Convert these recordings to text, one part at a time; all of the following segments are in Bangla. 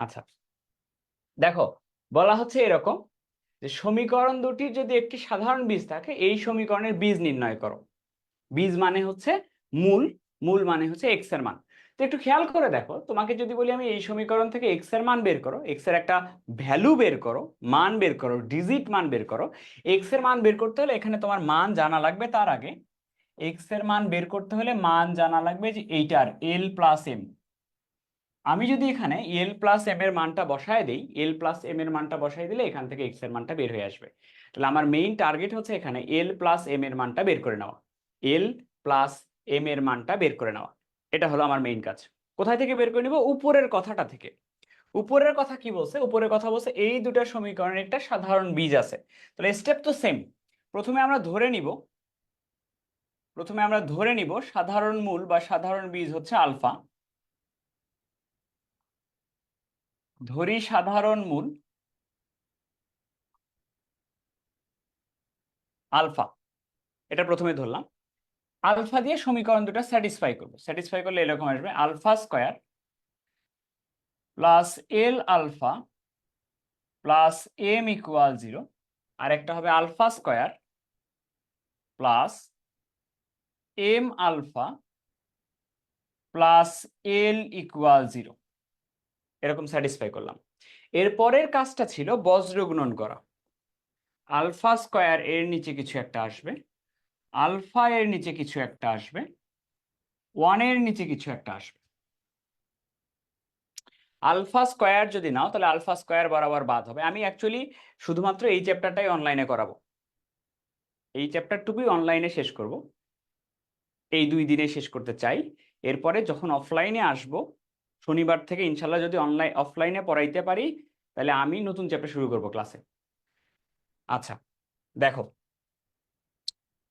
আচ্ছা দেখো, বলা হচ্ছে এরকম যে সমীকরণ দুটির যদি একটি সাধারণ বীজ থাকে, এই সমীকরণের বীজ নির্ণয় করো। বীজ মানে হচ্ছে মূল মূল মানে হচ্ছে এক্সের মান। তো একটু খেয়াল করে দেখো, তোমাকে যদি বলি আমি এই সমীকরণ থেকে এক্সের মান বের করো এক্সের একটা ভ্যালু বের করো, মান বের করো ডিজিট মান বের করো এক্সের মান বের করতে হলে এখানে তোমার মান জানা লাগবে তার আগে। এক্সের মান বের করতে হলে মান জানা লাগবে যে এইটার এল প্লাস এম আমি যদি এখানে এল প্লাস এম এর মানটা বসায় দিই এল প্লাস এম এর মানটা বসাই দিলে এখান থেকে এক্সের মানটা বের হয়ে আসবে। তাহলে আমার মেইন টার্গেট হচ্ছে এখানে এল প্লাস এম এর মানটা বের করে নেওয়া। এল প্লাস এম এর মানটা বের করে নেওয়া। এটা হলো আমার মেইন কাজ। কোথায় থেকে বের করে নিব? উপরের কথাটা থেকে। উপরের কথা কি বলছে? উপরের কথা বলছে এই দুটো সমীকরণের একটা সাধারণ বীজ আছে। তাহলে স্টেপ তো সেম প্রথমে আমরা ধরে নিব। প্রথমে আমরা ধরে নিব সাধারণ মূল বা সাধারণ বীজ হচ্ছে আলফা। ধরি সাধারণ মূল, আলফা। এটা প্রথমে ধরলাম। আলফা দিয়ে সমীকরণ দুটো স্যাটিসফাই করব। স্যাটিসফাই করলে এরকম আসবে, alpha square plus L alpha plus M equal zero, আর একটা হবে alpha square plus M alpha plus L equal zero. এরকম স্যাটিসফাই করলাম। এরপরের কাজটা ছিল বজ্র গুণন করা। আলফা স্কোয়ার এর নিচে কিছু একটা আসবে, আলফা এর নিচে কিছু একটা আসবে ওয়ানের নিচে কিছু একটা আসবে। আলফা স্কোয়ার যদি নাও, তাহলে আলফা স্কোয়ার বরাবর বাদ হবে। আমি অ্যাকচুয়ালি শুধুমাত্র এই চ্যাপ্টারটাই অনলাইনে করাবো। এই চ্যাপ্টারটুকুই অনলাইনে শেষ করব। এই দুই দিনে শেষ করতে চাই। এরপরে যখন অফলাইনে আসব শনিবার থেকে ইনশাল্লাহ যদি অনলাইন অফলাইনে পড়াইতে পারি, তাহলে আমি নতুন চ্যাপ্টার শুরু করব ক্লাসে আচ্ছা দেখো।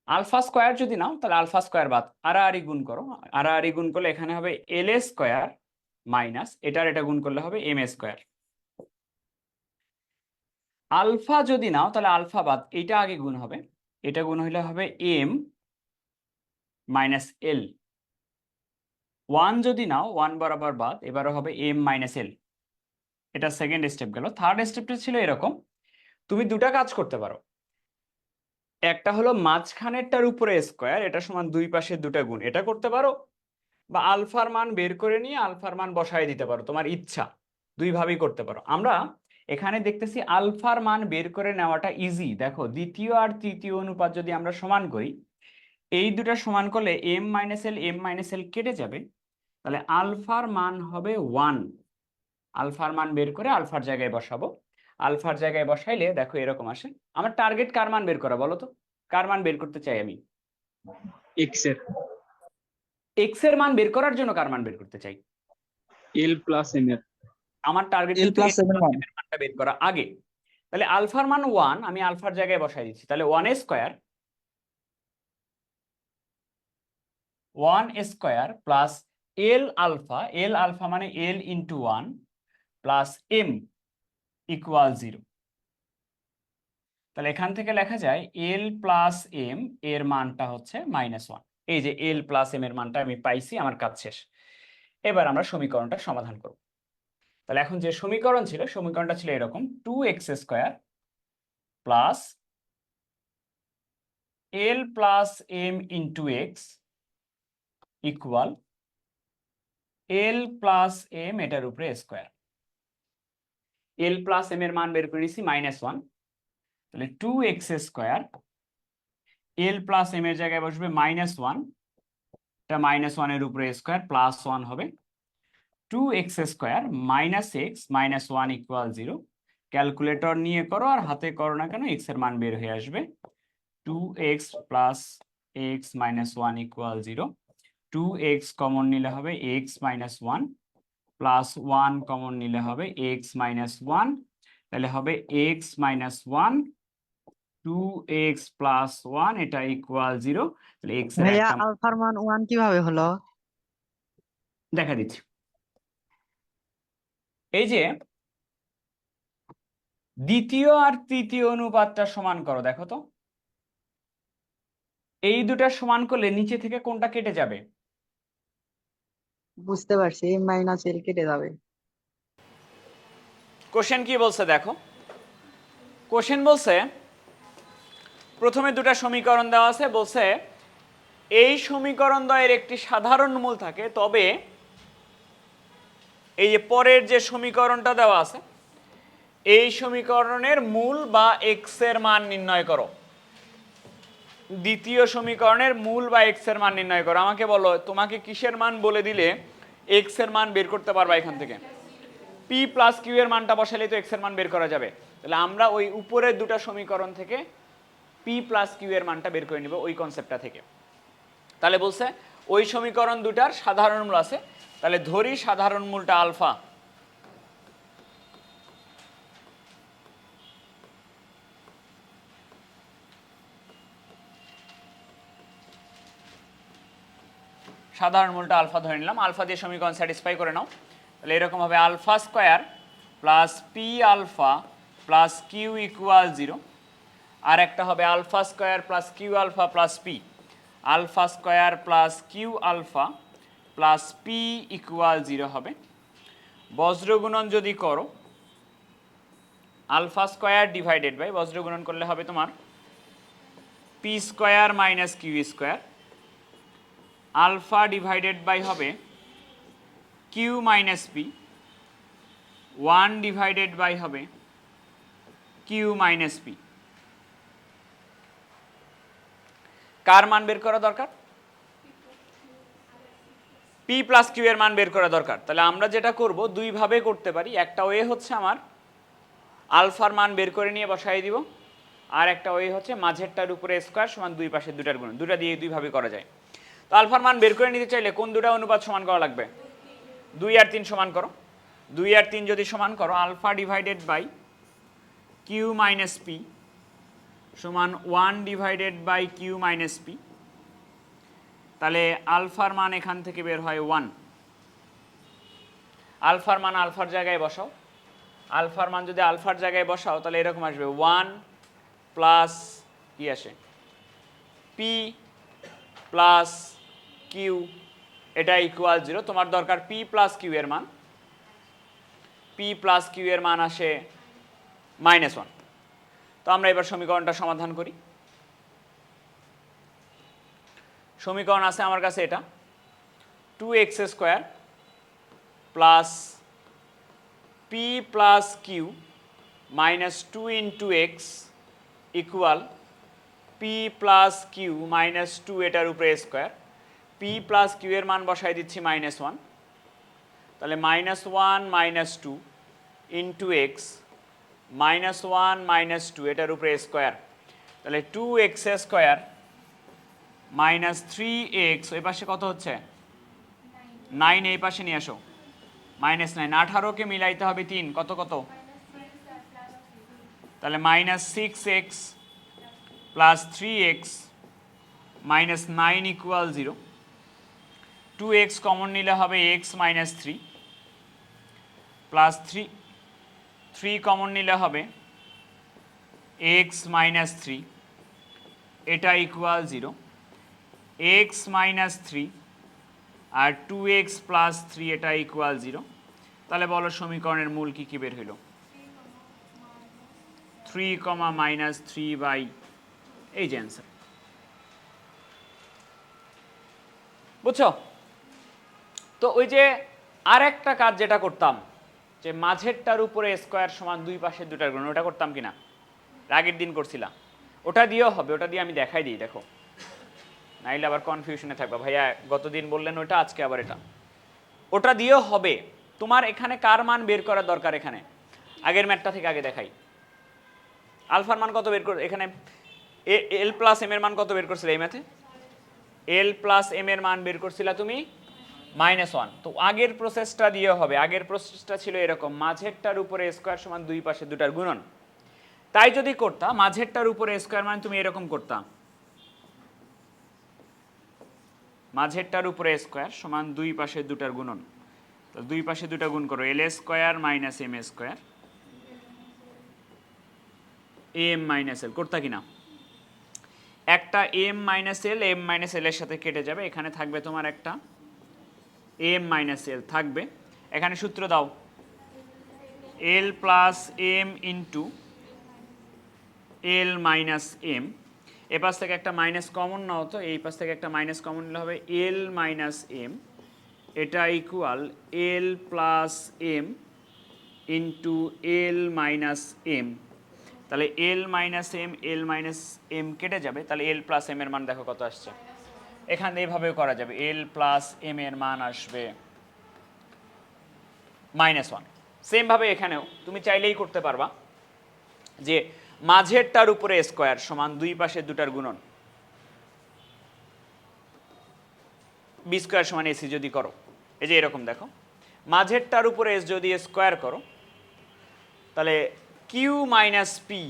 আলফা স্কোয়ার যদি নাও, তাহলে আলফা স্কোয়ার বাদ। আড়াআড়ি গুণ করো। আড়াআড়ি গুণ করলে এখানে হবে এল এ স্কোয়ার মাইনাস এটার এটা গুণ করলে হবে এম এ স্কোয়ার আলফা যদি নাও, তাহলে আলফা বাদ, এটা আগে গুণ হবে। এটা গুণ হইলে হবে এম মাইনাস এল ওয়ান যদি নাও, ওয়ান বরাবর বাদ, এবারও হবে এম মাইনাস এল। এটা সেকেন্ড স্টেপ গেল। থার্ড স্টেপটা ছিল এরকম, তুমি দুটা কাজ করতে পারো। একটা হলো মাঝখানেরটার উপরে স্কোয়ার এটা সমান দুই পাশে দুটা গুণ, এটা করতে পারো। বা আলফার মান বের করে নিয়ে আলফার মান বসায় দিতে পারো, তোমার ইচ্ছা, দুই ভাবেই করতে পারো। আমরা এখানে দেখতেছি আলফার মান বের করে নেওয়াটা ইজি দেখো, দ্বিতীয় আর তৃতীয় অনুপাত যদি আমরা সমান করি, এই দুটা সমান করলে M minus L M minus L কেটে যাবে। তাহলে আলফার মান হবে ওয়ান আলফার মান বের করে আলফার জায়গায় বসাবো। আলফার জায়গায় বসাইলে দেখো এরকম আসে। আমার টার্গেট কার মান বের করা বলো তো? কার মান বের করতে চাই আমি? এক্সের। এক্সের মান বের করার জন্য কার মান বের করতে চাই? এল প্লাস এম এর। আমার target L plus seven one মানটা বের করা আগে। তাহলে আলফার মান ওয়ান আমি আলফার জায়গায় বসাই দিচ্ছি। তাহলে one square one square plus L alpha L alpha মানে L into one plus M equal zero তাহলে এখান থেকে লেখা যায় এল প্লাস এম এর মানটা হচ্ছে মাইনাস ওয়ান এই যে এল প্লাস এম এর মানটা আমি পাইছি, আমার কাজ শেষ। এবার আমরা সমীকরণটা সমাধান করব। তাহলে এখন যে সমীকরণ ছিল, সমীকরণটা ছিল এরকম two x square plus L plus M into x equal L plus M এটার উপরে স্কোয়ার এল প্লাস এম এর মান বের করে নিছি মাইনাস ওয়ান তাহলে two x square L plus M এর জায়গায় বসবে মাইনাস ওয়ান এটা মাইনাস ওয়ানের উপরে স্কোয়ার প্লাস ওয়ান হবে। Two x square minus x minus one equal zero calculator নিয়ে করো আর হাতে করো না কেন এক্সের মান বের হয়ে আসবে। Two x plus x minus one equal zero two x common নিলে হবে x minus one plus one common নিলে হবে এক্স মাইনাস ওয়ান তাহলে হবে x minus one two x plus one এটা ইকুয়াল জিরো তাহলে এক্সের ভাইয়া একটা আলফার মান ওয়ান কীভাবে হলো? দেখা দিচ্ছি। এই যে দ্বিতীয় আর তৃতীয় অনুপাতটা সমান করো দেখো তো। এই দুটা সমান করলে নিচে থেকে কোনটা কেটে যাবে? বুঝতে পারছি এম মাইনাস এল কেটে যাবে। কোশ্চেন কি বলছে দেখো? কোশ্চেন বলছে, প্রথমে দুটো সমীকরণ দেওয়া আছে, বলছে, এই সমীকরণ দ্বয়ের একটি সাধারণ মূল থাকে, তবে এই যে পরের যে সমীকরণটা দেওয়া আছে, এই সমীকরণের মূল বা এক্সের মান নির্ণয় করো। দ্বিতীয় সমীকরণের মূল বা এক্সের মান নির্ণয় করো। আমাকে বলো, তোমাকে কিসের মান বলে দিলে এক্সের মান বের করতে পারবা এখান থেকে? পি প্লাস কিউ এর মানটা বসালে তো এক্সের মান বের করা যাবে। তাহলে আমরা ওই উপরের দুটো সমীকরণ থেকে পি প্লাস কিউ এর মানটা বের করে নিব ওই কনসেপ্টটা থেকে। তাহলে বলছে, ওই সমীকরণ দুটার সাধারণ মূল আছে। তাহলে ধরি সাধারণ মূলটা আলফা। সাধারণ মূলটা আলফা ধরে নিলাম। আলফা দিয়ে সমীকরণ স্যাটিসফাই করে নাও। তাহলে এরকম হবে alpha square plus P alpha plus Q equal zero আর একটা হবে alpha square plus Q alpha plus P alpha square plus Q alpha plus P equal zero হবে। বজ্রগুণন যদি করো, আলফা স্কোয়ার ডিভাইডেড বাই বজ্রগুণন করলে হবে তোমার P square minus Q square alpha divided by হবে Q minus P one divided by হবে কিউ মাইনাস পি কার মান বের করা দরকার? পি প্লাস কিউ এর মান বের করা দরকার। তাহলে আমরা যেটা করব, দুইভাবে করতে পারি। একটা ওয়ে হচ্ছে আমার আলফার মান বের করে নিয়ে বসাই দিব। আর একটা ওয়ে হচ্ছে মাঝেরটার উপরে স্কোয়ার সমান দুই পাশে দুটার গুণ দুটা দিয়ে দুইভাবে করা যায়। তো আলফার মান বের করে নিতে চাইলে কোন দুটা অনুপাত সমান করা লাগবে? দুই আর তিন সমান করো। দুই আর তিন যদি সমান করো, alpha divided by Q minus P সমান one divided by Q minus P তাহলে আলফার মান এখান থেকে বের হয় ওয়ান আলফার মান আলফার জায়গায় বসাও। আলফার মান যদি আলফার জায়গায় বসাও, তাহলে এরকম আসবে। ওয়ান প্লাস কি আসে? পি প্লাস কিউ এটা ইকুয়াল জিরো তোমার দরকার পি প্লাস কিউ এর মান। পি প্লাস কিউ এর মান আসে মাইনাস ওয়ান তো আমরা এবার সমীকরণটা সমাধান করি। সমীকরণ আছে আমার কাছে এটা। Two x square plus P plus Q minus two into x equal P plus Q minus two এটার উপরে স্কোয়ার পি প্লাস কিউ এর মান বসাই দিচ্ছি মাইনাস ওয়ান তাহলে minus one minus two into x minus one minus two এটার উপরে স্কোয়ার তাহলে two x square minus three x ওই পাশে কত হচ্ছে? নাইন এই পাশে নিয়ে আসো। মাইনাস নাইন আঠারোকে মিলাইতে হবে তিন, কত কত? তাহলে minus six x plus three x minus nine equal zero two x common নিলে হবে x minus three plus three three common নিলে হবে এক্স মাইনাস থ্রি এটা equal zero x minus three আর টু এক্স প্লাস থ্রি এটা ইকুয়াল জিরো তাহলে বলো সমীকরণের মূল কী কী বের হইল? Three comma minus three by এই যে অ্যান্সার বুঝছ? তো ওই যে আর একটা কাজ যেটা করতাম, যে মাঝেরটার উপরে স্কোয়ার সমান দুই পাশের দুটার গুণ ওটা করতাম কিনা? আগের দিন করছিলাম। ওটা দিয়েও হবে, ওটা দিয়ে আমি দেখাই দিই, দেখো। নাইলে আবার কনফিউশনে থাকবে। ভাইয়া, গতদিন বললেন ওটা আজকে আবার এটা। ওটা দিয়েও হবে। তোমার এখানে কার মান বের করা দরকার এখানে? আগের ম্যাটটা থেকে আগে দেখাই। আলফার মান কত বের কর এখানে এল প্লাস এম এর মান কত বের করছিলে এই ম্যাথে? এল প্লাস এম এর মান বের করছিলা তুমি মাইনাস ওয়ান তো আগের প্রসেসটা দিয়ে হবে। আগের প্রসেসটা ছিল এরকম। মাঝেরটার উপরে স্কোয়ার সমান দুই পাশে দুটার গুণন। তাই যদি করতাম মাঝেরটার উপরে স্কোয়ার মানে তুমি এরকম করতাম মাঝেরটার উপরে স্কোয়ার সমান দুই পাশে দুটার গুণন। তো দুই পাশে দুটা গুণ করো। L square minus M square M minus L করতা কিনা? একটা M minus L M minus L এর সাথে কেটে যাবে। এখানে থাকবে তোমার একটা এম মাইনাস এল থাকবে। এখানে সূত্র দাও। L plus M into L minus M এ পাশ থেকে একটা মাইনাস কমন নাও তো, এই পাশ থেকে একটা মাইনাস কমন নিলে হবে এল মাইনাস এম এটা equal L plus M into L minus M তাহলে L minus M L minus M কেটে যাবে। তাহলে এল প্লাস এম এর মান দেখো কত আসছে। এখানে এইভাবেও করা যাবে। এল প্লাস এম এর মান আসবে মাইনাস ওয়ান সেমভাবে এখানেও তুমি চাইলেই করতে পারবা যে মাঝেরটার উপরে স্কোয়ার সমান দুই পাশের দুটার গুণন। বি স্কোয়ার সমান এসি যদি করো। এই যে এরকম দেখো। মাঝেরটার উপরে এস যদি স্কোয়ার করো, তাহলে কিউ মাইনাস পি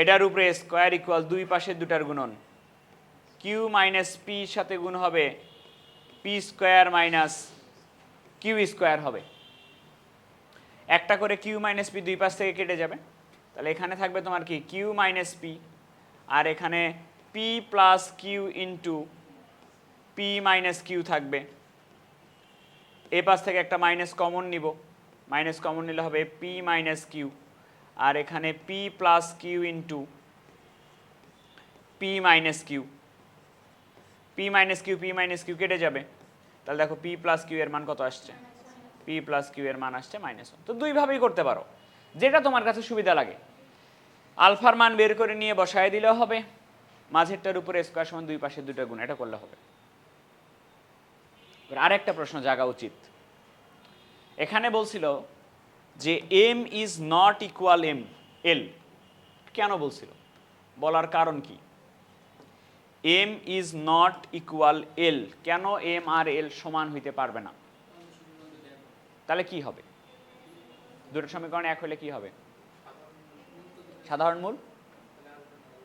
এটার উপরে স্কোয়ার ইকুয়াল দুই পাশের দুটার গুণন। কিউ মাইনাস পি সাথে গুণ হবে P square minus Q square হবে। একটা করে কিউ মাইনাস পি দুই পাশ থেকে কেটে যাবে। তাহলে এখানে থাকবে তোমার কি? কিউ মাইনাস পি আর এখানে P plus Q into P minus Q থাকবে। এ পাশ থেকে একটা মাইনাস কমন নিব। মাইনাস কমন নিলে হবে পি মাইনাস কিউ আর এখানে P plus Q into P minus Q P minus Q P minus Q কেটে যাবে। তাহলে দেখো পি প্লাস কিউ এর মান কত আসছে? পি প্লাস কিউ এর মান আসছে মাইনাস ওয়ান তো দুইভাবেই করতে পারো। যেটা তোমার কাছে সুবিধা লাগে। আলফার মান বের করে নিয়ে বসায় দিলেও হবে। মাঝেরটার উপরে স্কোয়ার সমান দুই পাশে দুটো গুণ, এটা করলে হবে। এবার আরেকটা প্রশ্ন জাগা উচিত। এখানে বলছিল যে M is not equal M L কেন বলছিল? বলার কারণ কি? M is not equal L কেন এম আর এল সমান হইতে পারবে না? তাহলে কি হবে? দুটো সমীকরণ এক হলে কি হবে? সাধারণ মূল?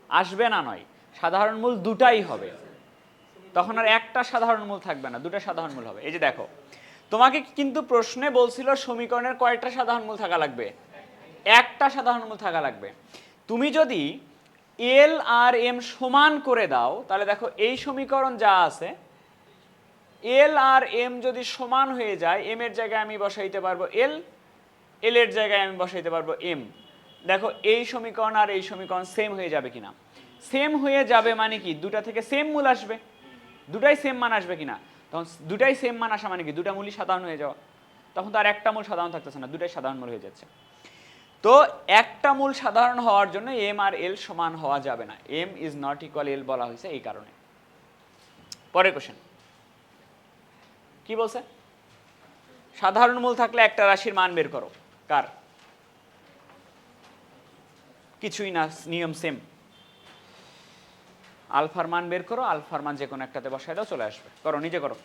আসবে না নয়। সাধারণ মূল দুটাই হবে। তখন আর একটা সাধারণ মূল থাকবে না, দুটো সাধারণ মূল হবে। এই যে দেখো তোমাকে কিন্তু প্রশ্নে বলছিল সমীকরণের কয়টা সাধারণ মূল থাকা লাগবে। একটা সাধারণ মূল থাকা লাগবে। তুমি যদি এল আর এম সমান করে দাও, তাহলে দেখো এই সমীকরণ যা আছে এল আর এম যদি সমান হয়ে যায় এম এর জায়গায় আমি বসাইতে পারব এল এল এর জায়গায় আমি বসাইতে পারব এম দেখো এই সমীকরণ আর এই সমীকরণ সেম হয়ে যাবে কিনা। সেম হয়ে যাবে মানে কি? দুটা থেকে সেম মূল আসবে। দুটাই সেম মান আসবে কিনা? তখন দুটাই সেম মান আসা মানে কি? দুটা মূলই সাধারণ হয়ে যাওয়া। তখন তো আর একটা মূল সাধারণ থাকতেছে না, দুটাই সাধারণ মূল হয়ে যাচ্ছে। তো একটা মূল সাধারণ হওয়ার জন্য এম আর এল সমান হওয়া যাবে না। M is not equal L বলা হয়েছে এই কারণে। পরের কোশ্চেন কি বলছে? সাধারণ মূল থাকলে একটা রাশির মান বের করো। কার? কিছুই না, নিয়ম সেম আলফার মান বের করো আলফার মান যে কোনো একটাতে বসায় দাও চলে আসবে। করো নিজে করো।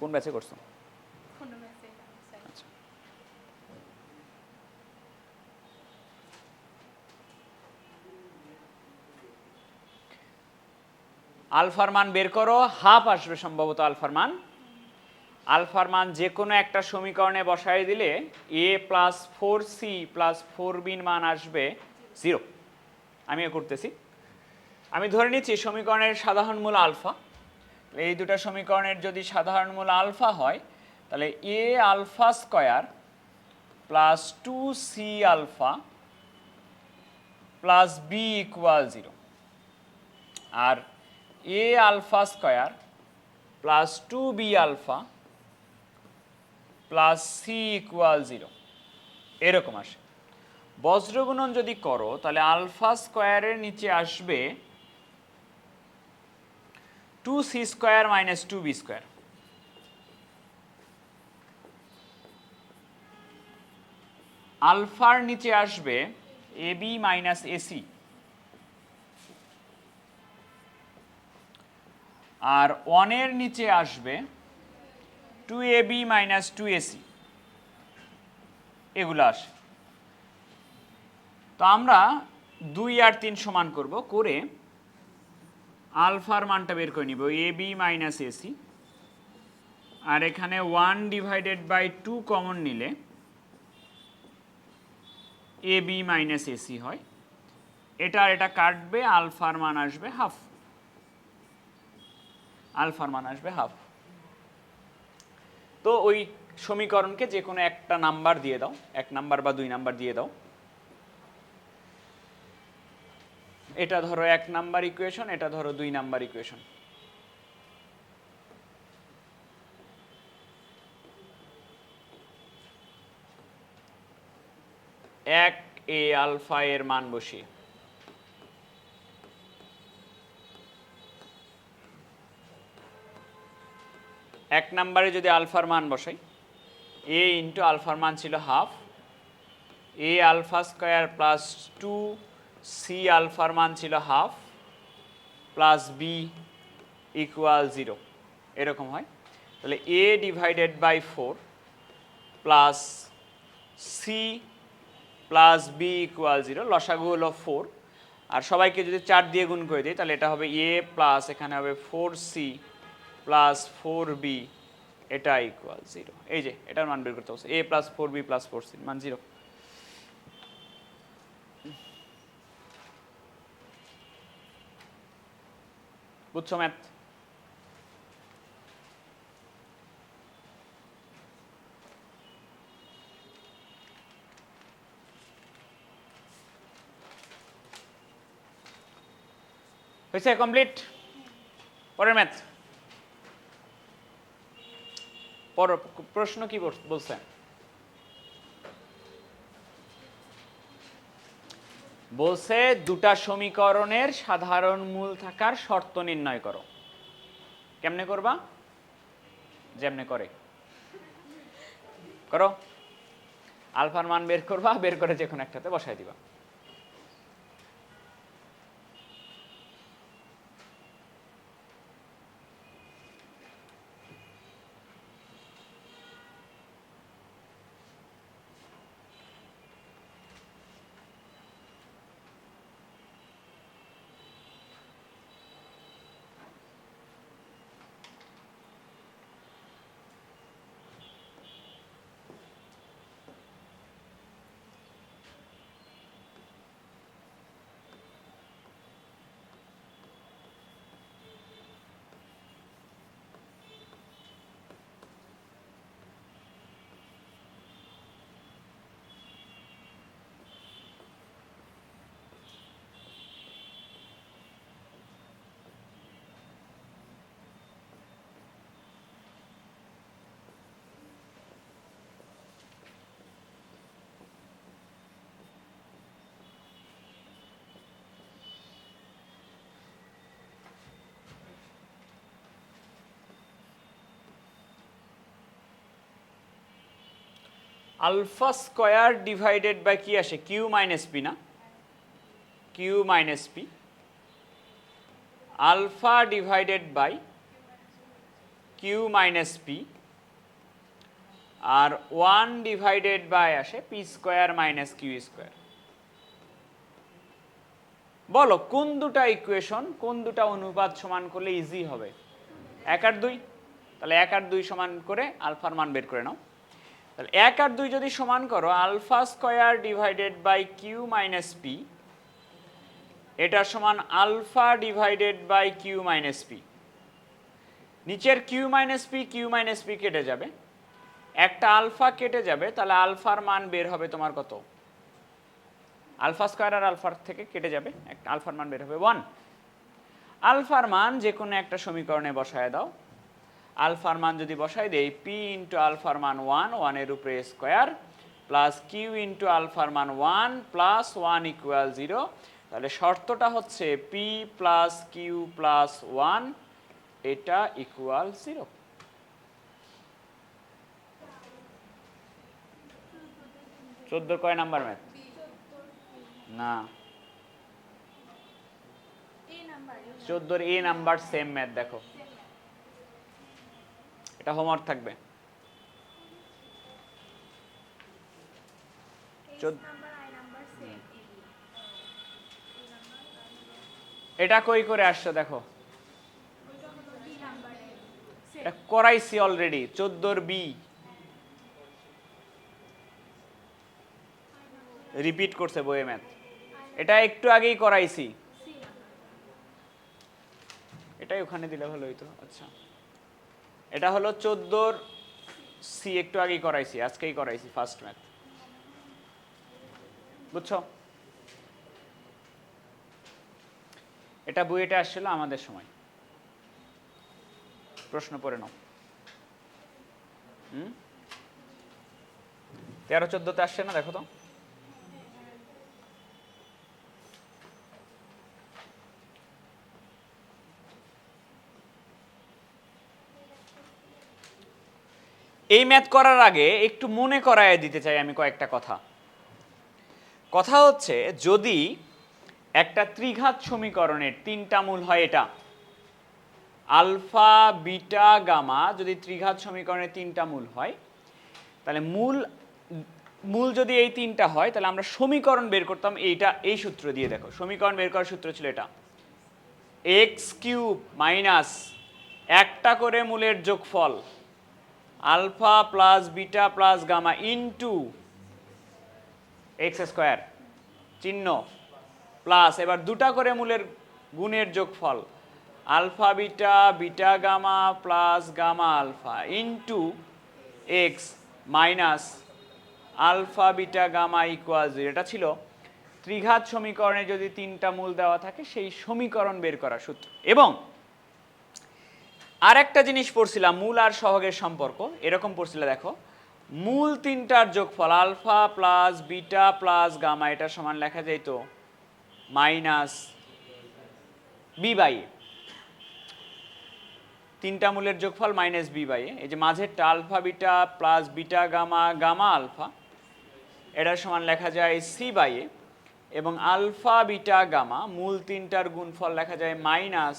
কোন ব্যাচে করছ? আচ্ছা। আলফার মান বের করো হাফ আসবে সম্ভবত আলফার মান। আলফার মান যে কোনো একটা সমীকরণে বসায় দিলে A plus four C plus four বিন মান আসবে জিরো আমিও করতেছি। আমি ধরে নিচ্ছি সমীকরণের সাধারণ মূল আলফা। এই দুটো সমীকরণের যদি সাধারণ মূল আলফা হয়, তাহলে A alpha square plus two C alpha plus B equal zero. R A alpha square plus two B alpha plus C equal zero. এরকম আসে। বজ্রগুণন যদি করো, তাহলে আলফা স্কোয়ারের নিচে আসবে two C square minus two B square. আলফার নিচে আসবে এ বি মাইনাস এসি আর ওয়ানের নিচে আসবে two A B minus two AC এগুলো আসে তো আমরা দুই আর তিন সমান করব করে আলফার মানটা বের করে নিব, এ বি মাইনাস এসি আর এখানে one divided by two common নিলে এ বি মাইনাস এসি হয়। এটা আর এটা কাটবে, আলফার মান আসবে হাফ। আলফার মান আসবে হাফ। তো ওই সমীকরণকে যে কোনো একটা নাম্বার দিয়ে দাও, এক নাম্বার বা দুই নাম্বার দিয়ে দাও। এটা ধরো এক নাম্বার ইকুয়েশন এটা ধরো দুই নাম্বার ইকুয়েশন এক এ আলফা এর মান বসিয়ে। এক নাম্বারে যদি আলফার মান বসাই, এ ইন্টু আলফার মান ছিল half A alpha square plus two C আলফার মান ছিল half plus B equal zero এরকম হয়। তাহলে A divided by four plus C plus B equal zero লসাগু হলো ফোর আর সবাইকে যদি চার দিয়ে গুণ করে দিই, তাহলে এটা হবে এ প্লাস এখানে হবে four C plus four B এটা ইকুয়াল জিরো এই যে, এটার মান বের করতে হচ্ছে A plus four B plus four C মান জিরো বুঝছ ম্যাথ হয়েছে কমপ্লিট পরের ম্যাথ পর প্রশ্ন কি বল- বলছে বলছে, দুটা সমীকরণের সাধারণ মূল থাকার শর্ত নির্ণয় করো। কেমনে করবা? যেমনে করে। করো। আলফার মান বের করবা, বের করে যে কোনো একটাতে বসাই দিবা। আলফা স্কোয়ার ডিভাইডেড বাই কি আসে? কিউ মাইনাস পি না? Q minus P alpha divided by Q minus P R one divided by আসে P square minus Q square. বলো, কোন দুটা ইকুয়েশন কোন দুটা অনুপাত সমান করলে ইজি হবে? এক আর দুই? তাহলে এক আর দুই সমান করে আলফার মান বের করে নাও। তাহলে এক আর দুই যদি সমান করো, alpha square divided by Q minus P এটার সমান alpha divided by Q minus P নিচের Q minus P Q minus P কেটে যাবে। একটা আলফা কেটে যাবে, তাহলে আলফার মান বের হবে তোমার কত? আলফা স্কোয়ার আর আলফার থেকে কেটে যাবে, একটা আলফার মান বের হবে ওয়ান আলফার মান যে কোনো একটা সমীকরণে বসায় দাও। আলফার মান যদি বসাই দেই পি ইন্টু আলফার মান ওয়ান ওয়ানের উপরে স্কোয়ার প্লাস কিউ ইন্টু আলফার মান one plus one equal zero তাহলে শর্তটা হচ্ছে P plus Q plus one এটা ইকুয়াল জিরো চোদ্দ কয় নাম্বার ম্যাথ না। চোদ্দোর এ নাম্বার সেম ম্যাথ দেখো। এটা হোমওয়ার্ক থাকবে। এটা কই করে আসছো দেখো। এটা করাইছি অলরেডি চোদ্দোর বি রিপিট করছে বইয়ে ম্যাথ এটা একটু আগেই করাইছি। এটাই ওখানে দিলে ভালো হইতো আচ্ছা। এটা হলো চোদ্দোর সি একটু আগেই করাইছি, আজকেই করাইছি ফার্স্ট ম্যাথ বুঝছ? এটা বইয়েটা আসছিল আমাদের সময়। প্রশ্ন পড়ে নাও। হুম? তেরো চোদ্দতে আসছে না, দেখো তো। এই ম্যাথ করার আগে একটু মনে করায় দিতে চাই আমি কয়েকটা কথা। কথা হচ্ছে, যদি একটা ত্রিঘাত সমীকরণের তিনটা মূল হয় এটা, আলফা, বিটা, গামা, যদি ত্রিঘাত সমীকরণের তিনটা মূল হয়, তাহলে মূল মূল যদি এই তিনটা হয়, তাহলে আমরা সমীকরণ বের করতাম এইটা, এই সূত্র দিয়ে দেখো। সমীকরণ বের করার সূত্র ছিল এটা। এক্স কিউব মাইনাস একটা করে মূলের যোগফল alpha plus beta plus gamma into x square চিহ্ন প্লাস এবার দুটা করে মূলের গুণের যোগফল। Alpha beta beta gamma plus gamma alpha into x minus alpha beta gamma equal zero এটা ছিল ত্রিঘাত সমীকরণে যদি তিনটা মূল দেওয়া থাকে, সেই সমীকরণ বের করা সূত্র। এবং আর একটা জিনিস পড়ছিলাম, মূল আর সহগের সম্পর্ক। এরকম পড়ছিল, দেখো। মূল তিনটার যোগফল, alpha plus beta plus gamma, এটা সমান লেখা যাইতো মাইনাস বি বাই তিনটা মূলের যোগফল মাইনাস বি বাই। এই যে মাঝেরটা, alpha, beta plus beta, gamma gamma, alpha এটার সমান লেখা যায় সি বাই এবং আলফা, বিটা, গামা, মূল তিনটার গুণফল লেখা যায় মাইনাস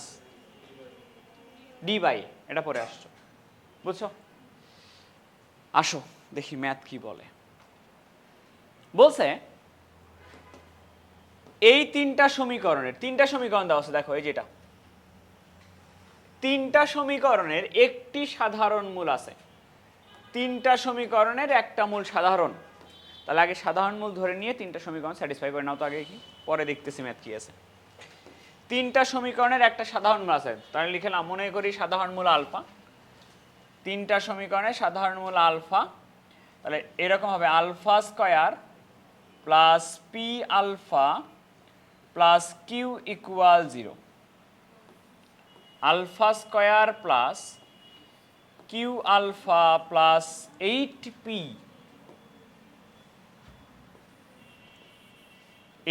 ডি বাই, এটা পরে আসছো। বুঝছ? আসো, দেখি ম্যাথ কি বলে। বলছে, এই তিনটা সমীকরণের, তিনটা সমীকরণ দেওয়া আছে, দেখো, এই যেটা তিনটা সমীকরণের একটি সাধারণ মূল আছে। তিনটা সমীকরণের একটা মূল সাধারণ। তাহলে আগে সাধারণ মূল ধরে নিয়ে তিনটা সমীকরণ স্যাটিসফাই করে নাও তো আগে কি? পরে দেখতেছি ম্যাথ কি আছে। তিনটা সমীকরণের একটা সাধারণ মূল আছে। তাহলে লিখে মনে করি সাধারণ মূল আলফা। তিনটা সমীকরণের সাধারণ মূল আলফা। তাহলে এরকম হবে, alpha square plus P alpha plus Q equal zero alpha square plus Q alpha plus eight P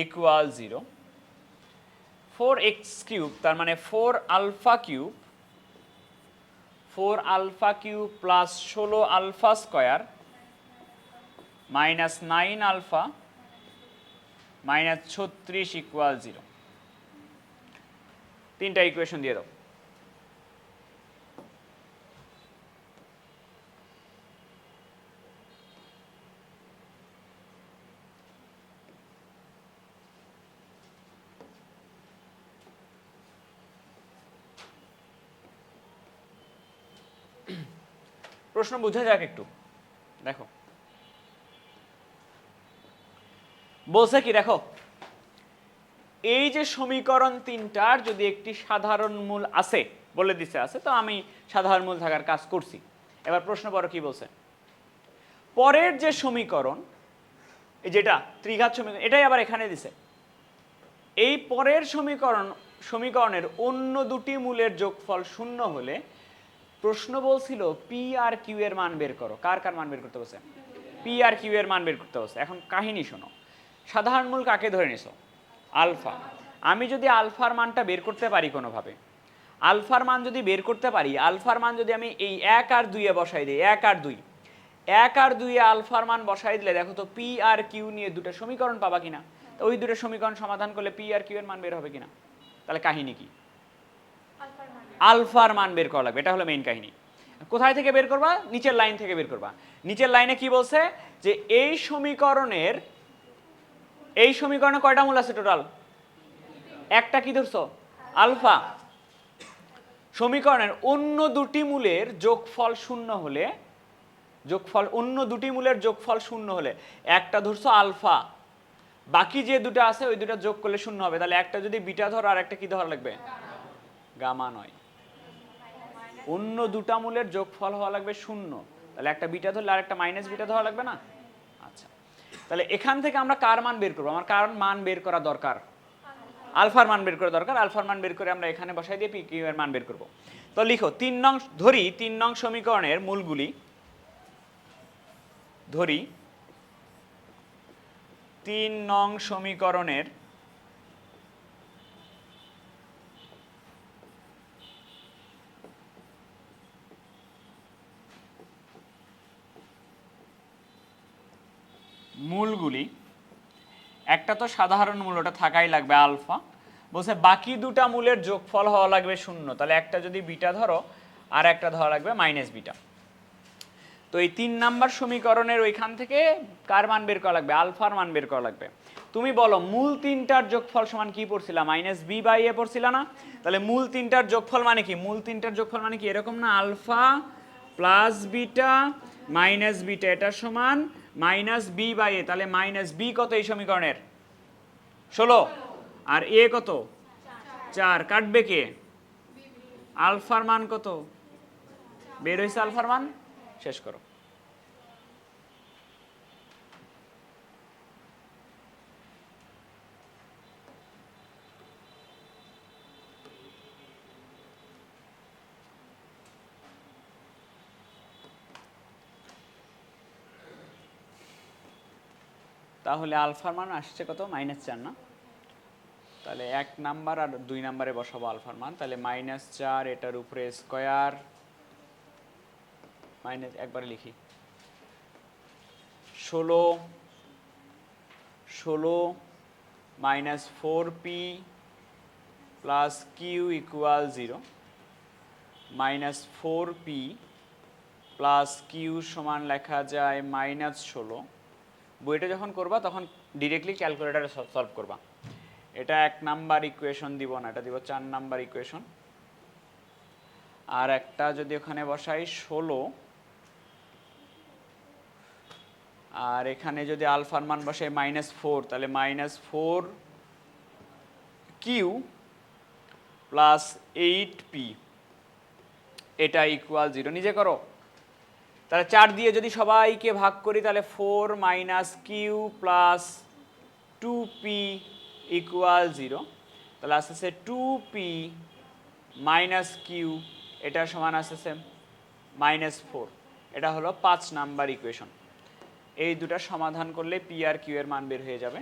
equal zero four x cube, তার মানে four alpha cube, four alpha cube plus ষোলো alpha square, minus nine alpha, minus ছত্রিশ ইকুয়াল জিরো। তিনটা ইকুয়েশন দিয়ে দাও। প্রশ্ন বোঝা যাক একটু। দেখো। বলছে কি, দেখো, এই যে সমীকরণ তিনটার যদি একটি সাধারণ মূল আছে, বলে দিছে আছে, তো আমি সাধারণ মূল থাকার কাজ করছি। এবার প্রশ্ন পরে কি বলছে? পরের যে সমীকরণ যেটা, ত্রিঘাত সমীকরণ, এটাই আবার এখানে দিছে। এই পরের সমীকরণ, সমীকরণের অন্য দুটি মূলের যোগফল শূন্য হলে প্রশ্ন বলছিল পি আর কিউ এর মান বের করো। কার কার মান বের করতে বলছে? পি আর কিউ এর মান বের করতে বলছে। এখন কাহিনী শোনো। সাধারণ মূল কাকে ধরে নিছো? আলফা। আমি যদি আলফার মানটা বের করতে পারি কোনোভাবে, আলফার মান যদি বের করতে পারি, আলফার মান যদি আমি এই এক আর দুইয়ে বসাই দিই, এক আর দুই, এক আর দুইয়ে আলফার মান বসাই দিলে দেখো তো পি আর কিউ নিয়ে দুটো সমীকরণ পাবা কিনা? তো ওই দুটো সমীকরণ সমাধান করলে পি আর কিউ এর মান বের হবে কিনা? তাহলে কাহিনী কি? আলফার মান বের করা লাগবে, এটা হলো মেইন কাহিনী। কোথায় থেকে বের করবা? নিচের লাইন থেকে বের করবা। নিচের লাইনে কি বলছে? যে এই সমীকরণের, এই সমীকরণে কয়টা মূল আছে টোটাল একটা কি ধরছো? আলফা। সমীকরণের অন্য দুটি মূলের যোগফল শূন্য হলে, যোগফল, অন্য দুটি মূলের যোগফল শূন্য হলে, একটা ধরছো আলফা। বাকি যে দুটো আছে, ওই দুটো যোগ করলে শূন্য হবে। তাহলে একটা যদি বিটা ধর আর একটা কি ধরা লাগবে? গামা নয়। অন্য দুটা মূলের যোগফল হওয়া লাগবে শূন্য। তাহলে একটা বিটা ধরলে আর একটা মাইনাস বিটা ধরা লাগবে না? আচ্ছা। তাহলে এখান থেকে আমরা কার মান বের করব? আমার কার মান বের করা দরকার? আলফার মান বের করা দরকার। আলফার মান বের করে আমরা এখানে বসাই দিয়ে পি কিউ এর মান বের করব। তো লিখো, তিন নং, ধরি তিন নং সমীকরণের মূলগুলি। ধরি, তিন নং সমীকরণের মূলগুলি, একটা তো সাধারণ মূল, ওটা থাকাই লাগবে আলফা। বলছে বাকি দুটা মূলের যোগফল হওয়া লাগবে শূন্য, তাহলে একটা যদি বিটা ধরো, আর একটা ধরা লাগবে মাইনাস বিটা। তো এই তিন নাম্বার সমীকরণের ওইখান থেকে কার মান বের করা লাগবে? আলফার মান বের করা লাগবে। তুমি বলো, মূল তিনটার যোগফল সমান কি পড়ছিলা? মাইনাস বি বাই এ পড়ছিলা না? তাহলে মূল তিনটার যোগফল মানে কি? মূল তিনটার যোগফল মানে কি? এরকম না? Alpha plus beta minus beta, এটা সমান মাইনাস বি বাই এ, তাহলে মাইনাস বি কত এই সমীকরণের? ষোলো। আর এ কত? চার। কাটবে কে? আলফার মান কত? বের হয়েছে আলফার মান? শেষ করো। তাহলে আলফার মান আসছে কত? মাইনাস চার না? তাহলে এক নাম্বার আর দুই নাম্বারে বসাবো আলফার মান। তাহলে মাইনাস চার, এটার উপরে স্কোয়ার, মাইনাস, একবারে লিখি। ষোলো ষোলো minus four P plus Q equal zero. Minus four P plus Q সমান লেখা যায় মাইনাস ষোলো। বইটা যখন করবা, তখন ডিরেক্টলি ক্যালকুলেটারে সলভ করবা। এটা এক নাম্বার ইকুয়েশন দিব না, এটা দিব চার নাম্বার ইকুয়েশন আর একটা যদি ওখানে বসাই ষোলো, আর এখানে যদি আলফার মান বসাই মাইনাস ফোর তাহলে minus four Q plus eight P এটা ইকুয়াল জিরো নিজে করো। তাহলে চার দিয়ে যদি সবাইকে ভাগ করি, তাহলে four minus Q plus two P equal zero তাহলে আসতেছে টু পি মাইনাস কিউ এটা সমান আসতেছে মাইনাস ফোর এটা হলো পাঁচ নাম্বার ইকুয়েশন এই দুটা সমাধান করলে পি আর কিউ এর মান বের হয়ে যাবে।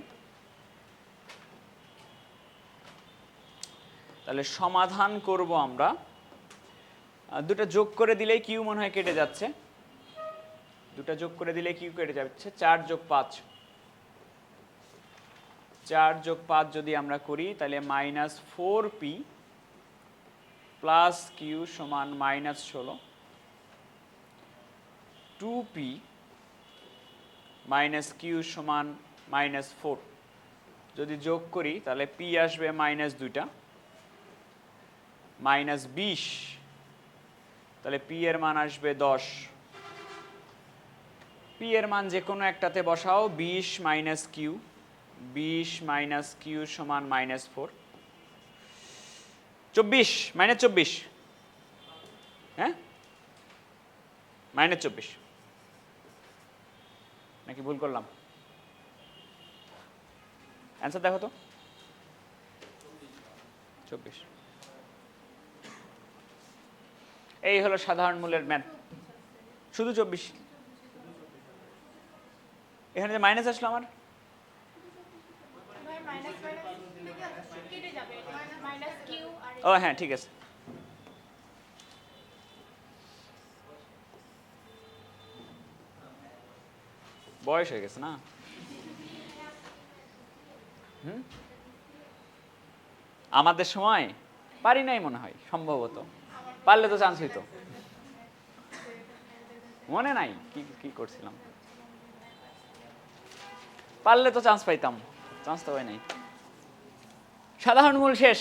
তাহলে সমাধান করব আমরা। দুটো যোগ করে দিলেই কিউ মনে হয় কেটে যাচ্ছে। দুটো যোগ করে দিলে কিউ কেটে যাচ্ছে চার যোগ পাঁচ। চার যোগ পাঁচ যদি আমরা করি, তাহলে minus four P plus Q সমান মাইনাস ষোলো। টু পি মাইনাস কিউ সমান মাইনাস ফোর। যদি যোগ করি, তাহলে পি আসবে মাইনাস দুইটা। মাইনাস বিশ, তাহলে পি এর মান আসবে দশ। পি এর মান যে কোনো একটাতে বসাও, বিশ মাইনাস কিউ বিশ মাইনাস কিউ সমান মাইনাস ফোর চব্বিশ মাইনাস চব্বিশ। হ্যাঁ? মাইনাস চব্বিশ। নাকি ভুল করলাম? অ্যান্সার দেখো তো। চব্বিশ। এই হলো সাধারণ মূলের ম্যাথ শুধু চব্বিশ। এখানে যে মাইনাস আসলো আমার? ও হ্যাঁ ঠিক আছে। বয়স হয়ে গেছে না? হুম? আমাদের সময় পারি নাই মনে হয় সম্ভবত। পারলে তো চান্স হইতো। মনে নাই কি কি করছিলাম? পারলে তো চান্স পাইতাম। চান্স তো হয় নাই। সাধারণ মূল শেষ।